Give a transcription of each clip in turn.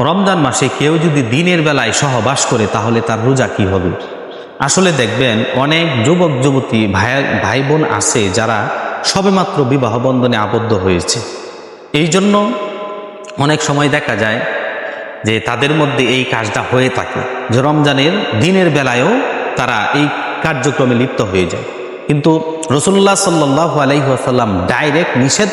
রমজান মাসে কেউ যদি দিনের বেলায় সহবাস করে, তাহলে তার রোজা কি হবে? আসলে দেখবেন, অনেক যুবক, যুবতী, ভাই ভাই বোন আছে যারা সবেমাত্র বিবাহ বন্ধনে আবদ্ধ হয়েছে। এই জন্য অনেক সময় দেখা যায় যে তাদের মধ্যে এই কাজটা হয়ে থাকে যে রমজানের দিনের বেলায়ও তারা এই কার্যক্রমে লিপ্ত হয়ে যায়। কিন্তু রসুল্লাহ সাল্লাহ আলাইসাল্লাম ডাইরেক্ট নিষেধ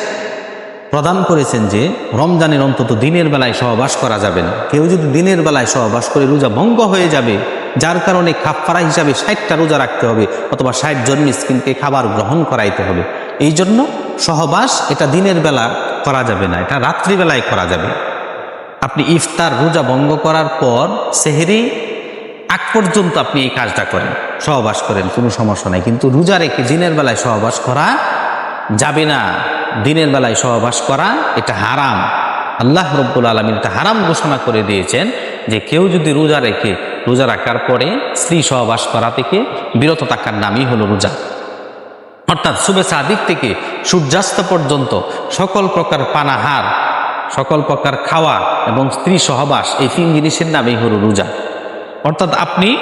প্রদান করেছেন যে, রমজানের অন্তত দিনের বেলায় সহবাস করা যাবে না। কেউ যদি দিনের বেলায় সহবাস করে রোজা ভঙ্গ হয়ে যাবে, যার কারণে খাপ্পারা হিসাবে ষাটটা রোজা রাখতে হবে অথবা ষাট জন মিসকিনকে খাবার গ্রহণ করাইতে হবে। এই জন্য সহবাস এটা দিনের বেলা করা যাবে না, এটা রাত্রিবেলায় করা যাবে। আপনি ইফতার রোজা ভঙ্গ করার পর সেহেরি আগ পর্যন্ত আপনি এই কাজটা করেন, সহবাস করেন, কোনো সমস্যা নাই। কিন্তু রোজা রেখে দিনের বেলায় সহবাস করা যাবে না। দিনের বেলায় সহবাস করা, এটা হারাম। আল্লাহ রব্বুল আলমিন এটা হারাম ঘোষণা করে দিয়েছেন যে কেউ যদি রোজা রেখে, রোজা রাখার পরে স্ত্রী সহবাস করা থেকে বিরত থাকার নামই হলো রোজা। অর্থাৎ শুভে সাদিক থেকে সূর্যাস্ত পর্যন্ত সকল প্রকার পানাহার, সকল প্রকার খাওয়া এবং স্ত্রী সহবাস, এই তিন জিনিসের নামেই হলো রোজা। অর্থাৎ আপনি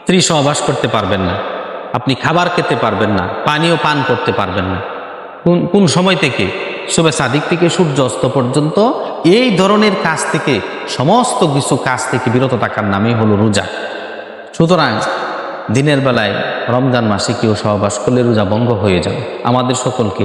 স্ত্রী সহবাস করতে পারবেন না। আপনি খাবার খেতে পারবেন না, পানীয় পান করতে পারবেন না। কোন কোন সময় থেকে? শুভে সাদিক থেকে সূর্য অস্ত পর্যন্ত এই ধরনের কাজ থেকে, সমস্ত কিছু কাজ থেকে বিরত থাকার নামই হলো রোজা। সুতরাং দিনের বেলায় রমজান মাসে কেউ সহবাস করলে রোজা ভঙ্গ হয়ে যাবে। আমাদের সকলকে